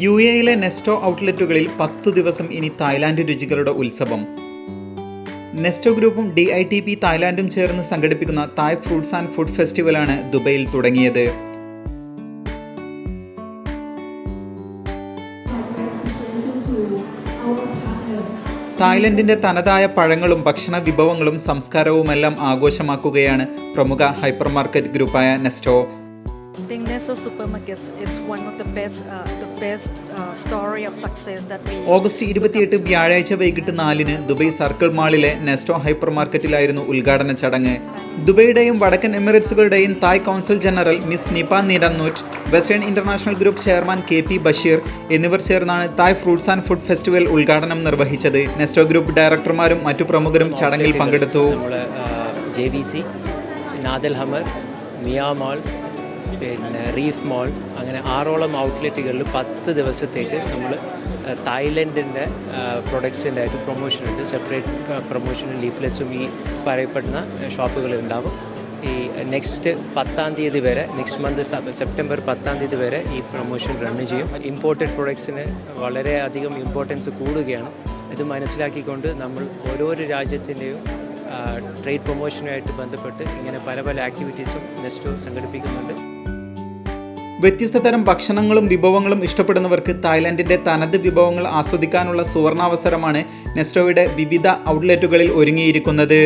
U എയിലെ നെസ്റ്റോ ഔട്ട്ലെറ്റുകളിൽ പത്തു ദിവസം ഇനി തായ്ലാന്റ് രുചികളുടെ ഉത്സവം. നെസ്റ്റോ ഗ്രൂപ്പും ഡി ഐ ടി പി തായ്ലാന്റും ചേർന്ന് സംഘടിപ്പിക്കുന്ന തായ് ഫ്രൂട്ട്സ് ആൻഡ് ഫുഡ് ഫെസ്റ്റിവലാണ് ദുബൈയിൽ തുടങ്ങിയത്. തായ്ലൻഡിന്റെ തനതായ പഴങ്ങളും ഭക്ഷണ വിഭവങ്ങളും സംസ്കാരവുമെല്ലാം ആഘോഷമാക്കുകയാണ് പ്രമുഖ hypermarket ഗ്രൂപ്പായ Nesto. Think Nesto Supermarkets is one of the best, uh, the best uh, story of success that we. August ഇരുപത്തിയെട്ട് വ്യാഴാഴ്ച വൈകിട്ട് നാലിന് ദുബൈ സർക്കിൾ മാളിലെ നെസ്റ്റോ ഹൈപ്പർ മാർക്കറ്റിലായിരുന്നു ഉദ്ഘാടന ചടങ്ങ് ദുബൈയുടെയും വടക്കൻ എമിറേറ്റ്സുകളുടെയും Thai council general miss Nipah നിരന്നൂറ്റ് Western International Group chairman K P Basheer എന്നിവർ ചേർന്നാണ് Thai fruits and food festival ഉദ്ഘാടനം നിർവഹിച്ചത് നെസ്റ്റോ ഗ്രൂപ്പ് ഡയറക്ടർമാരും മറ്റു പ്രമുഖരും ചടങ്ങിൽ പങ്കെടുത്തു J B C Nad Al Hamar Mia mall പിന്നെ റീഫ് മോൾ അങ്ങനെ ആറോളം ഔട്ട്ലെറ്റുകളിൽ പത്ത് ദിവസത്തേക്ക് നമ്മൾ തായ്ലൻഡിന്റെ പ്രൊഡക്ട്സിന്റെ ആയിട്ട് പ്രൊമോഷൻ ഉണ്ട്. സെപ്പറേറ്റ് പ്രൊമോഷനും ലീഫ്ലെറ്റ്സും ഈ പറയപ്പെടുന്ന ഷോപ്പുകളിൽ ഉണ്ടാവും. ഈ നെക്സ്റ്റ് പത്താം തീയതി വരെ നെക്സ്റ്റ് മന്ത് സെപ്റ്റംബർ പത്താം തീയതി വരെ ഈ പ്രൊമോഷൻ റൺ ചെയ്യും. ഇമ്പോർട്ടഡ് പ്രൊഡക്ട്സിന് വളരെയധികം ഇമ്പോർട്ടൻസ് കൂടുകയാണ്. ഇത് മനസ്സിലാക്കിക്കൊണ്ട് നമ്മൾ ഓരോരോ രാജ്യത്തിന്റെയും ട്രേഡ് പ്രൊമോഷനുമായിട്ട് ബന്ധപ്പെട്ട് ഇങ്ങനെ പല പല ആക്ടിവിറ്റീസും നെസ്റ്റോ സംഘടിപ്പിക്കുന്നുണ്ട്. വ്യത്യസ്ത തരം ഭക്ഷണങ്ങളും വിഭവങ്ങളും ഇഷ്ടപ്പെടുന്നവർക്ക് തായ്ലാന്റിന്റെ തനത് വിഭവങ്ങൾ ആസ്വദിക്കാനുള്ള സുവർണാവസരമാണ് നെസ്റ്റോയുടെ വിവിധ ഔട്ട്ലെറ്റുകളിൽ ഒരുങ്ങിയിരിക്കുന്നത്.